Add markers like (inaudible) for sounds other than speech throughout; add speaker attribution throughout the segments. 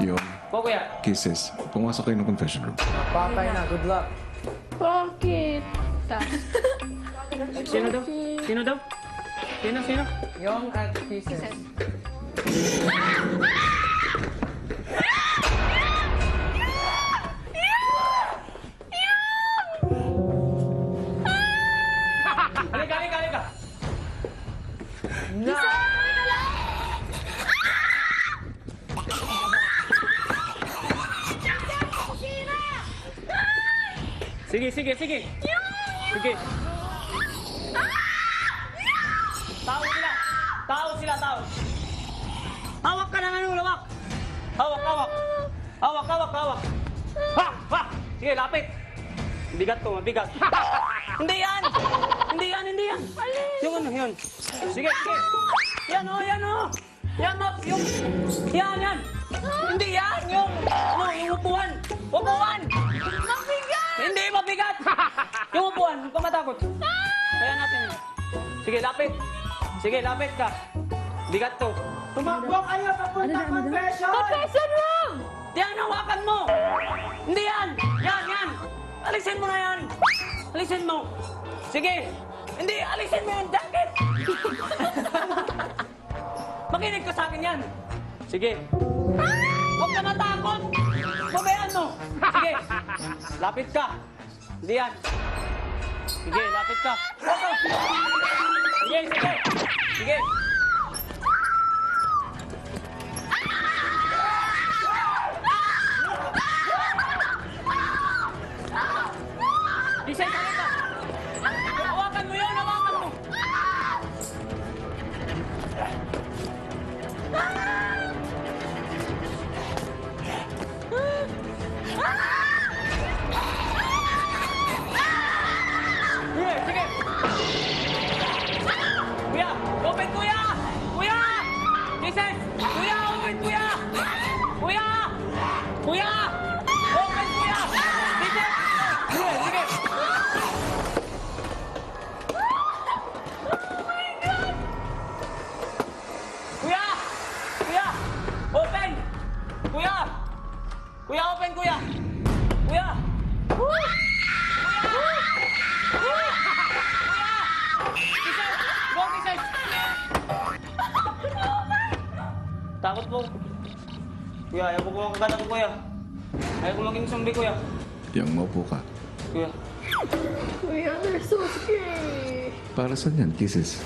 Speaker 1: Yung
Speaker 2: Po, kuya.
Speaker 1: kisses. Pumasok kayo ng confession room.
Speaker 3: Patay na, good luck.
Speaker 4: Bakit?
Speaker 2: Sino daw? Sino daw? Sino, sino?
Speaker 3: Yung at kisses.
Speaker 2: Halika, halika, halika. Sige, sige, sige. Sige. Tao sila. Tao sila, tao. Hawak ka ng ano, lawak. Hawak, hawak. Hawak, hawak, hawak. Ha! Ha! Sige, lapit. Bigat to, mabigat. hindi yan! Hindi yan, hindi yan. Yung ano, yun. Sige, sige. Yan o, yan o. Yan o, yung... Yan, yan. Hindi yan, yung... Ano, yung upuan. Upuan! Matakot. Kaya natin. Sige, lapit. Sige, lapit ka. Bigat to.
Speaker 3: Tumakbo kayo papunta confession!
Speaker 4: Confession room!
Speaker 2: Yan, hawakan mo! Hindi yan! Yan, yan! Alisin mo na yan! Alisin mo! Sige! Hindi, alisin mo yung jacket! (laughs) Makinig ka sa akin yan! Sige! Huwag ka matakot! Babayaan mo! Sige! Lapit ka! Hindi yan! Sige, lapit ka! Sige, sige! Sige! Kuya, kuya! Kuya! Kuya! Kuya! Go, kisses! Takot po. Kuya, ayaw ko kuha kagad ako, kuya. Ayaw ko maging zombie, kuya.
Speaker 1: Yung maupo ka.
Speaker 2: Kuya.
Speaker 4: Kuya, they're so scary.
Speaker 1: Para saan yan, kisses?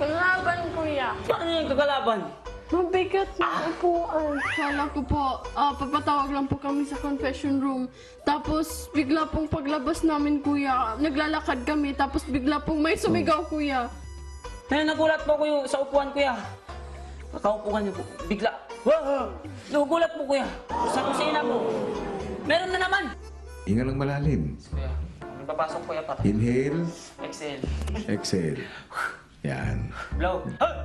Speaker 4: Panglaban, kuya.
Speaker 2: Paano yung kagalaban?
Speaker 4: Mabigat na upuan. Kala ko po, ah, papatawag lang po kami sa confession room. Tapos, bigla pong paglabas namin, kuya, naglalakad kami. Tapos, bigla pong may sumigaw, kuya.
Speaker 2: Ngayon, nagulat po yung sa upuan, kuya. Kakaupo ka niyo po. Bigla. Wow! Nagugulat po, kuya. Sa kusina po. Meron na naman.
Speaker 1: Hinga lang malalim.
Speaker 2: Kuya, may papasok, kuya, pa.
Speaker 1: Inhale,
Speaker 2: Exhale.
Speaker 1: exhale. Yan.
Speaker 2: Blow. Ah!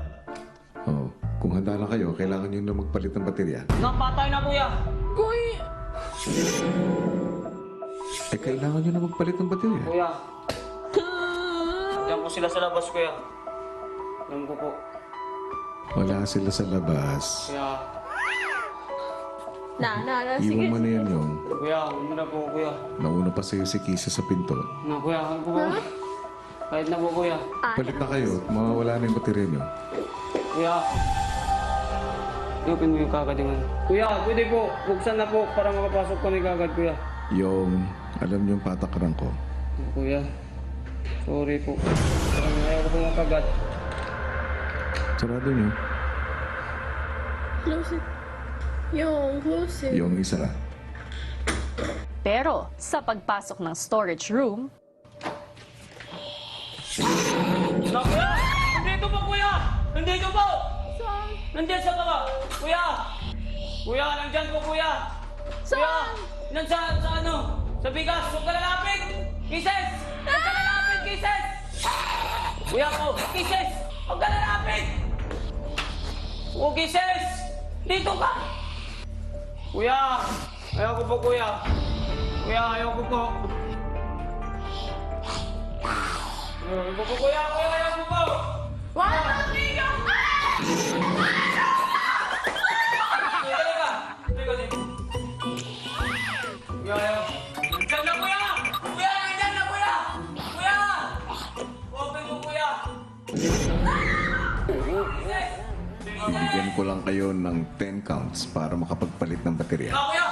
Speaker 1: Kung handa na kayo, kailangan nyo na magpalit ng baterya.
Speaker 2: Napatay na, kuya.
Speaker 4: Kuya!
Speaker 1: Eh, kailangan nyo na magpalit ng baterya.
Speaker 2: Kuya. Diyan po sila sa labas, kuya. Alam ko po.
Speaker 1: Wala sila sa labas.
Speaker 2: Kuya.
Speaker 4: Na, na, na,
Speaker 1: Iwan
Speaker 4: sige.
Speaker 1: mo na yan yung
Speaker 2: Kuya, huwag mo na po, kuya.
Speaker 1: nauna pa sa'yo si Kisa sa pinto.
Speaker 2: Na, kuya, huwag po po. Kahit na po, kuya.
Speaker 1: Palit na kayo at mawawala na yung baterya nyo.
Speaker 2: Kuya. Open mo yung kagad yung ano. Kuya, pwede po. Buksan na po para makapasok kami kagad, kuya.
Speaker 1: Yung, alam nyo yung patakaran ko.
Speaker 2: Kuya. Sorry po. Parang ayaw ko po makagat.
Speaker 1: Sarado nyo.
Speaker 4: Close it. Yung, close it.
Speaker 1: Yung isa.
Speaker 5: Pero sa pagpasok ng storage room,
Speaker 2: Na, kuya! Nandito po, kuya! Nandito po!
Speaker 4: Saan?
Speaker 2: Nandiyan sa baba! Kuya! Kuya, nandyan po, kuya! Kuya! Nandiyan sa ano? Sa bigas! Huwag ka lalapit! Kisses! Huwag ka lalapit, kisses! Kuya ko! Kisses! Huwag ka lalapit! Oh, kisses! Dito ka! Kuya! Ayaw ko po, kuya! Kuya, ayaw ko po! Ayaw ko po, kuya! Kuya, ayaw ko po!
Speaker 4: Wala!
Speaker 1: Lang kayo ng 10 counts para makapagpalit ng baterya.
Speaker 2: Ah,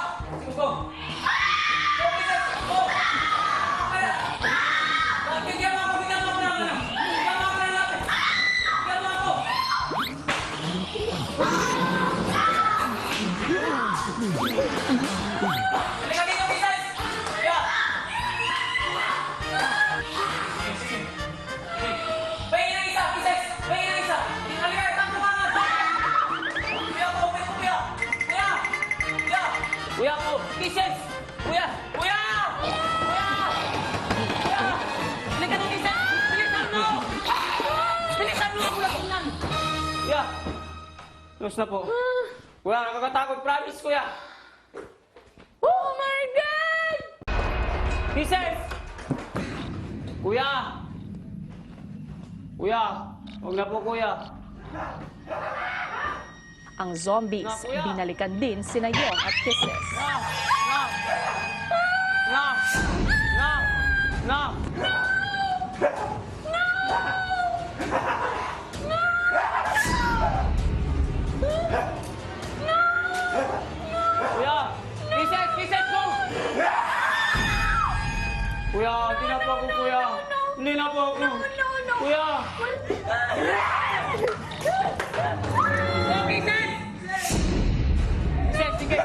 Speaker 2: Kuya! Na po. Kuya, nakakatakot. Promise, kuya!
Speaker 4: Oh my God!
Speaker 2: Kisses! Kuya! Kuya! Huwag na po, kuya.
Speaker 5: Ang zombies,
Speaker 2: Na, kuya.
Speaker 5: binalikan din sina Yong at Kisses.
Speaker 2: Na! Na! Na! Na! Na! Kuya, hindi na po ako, kuya. Hindi na po ako. Kuya! Kuya, kisses! Kisses, sige!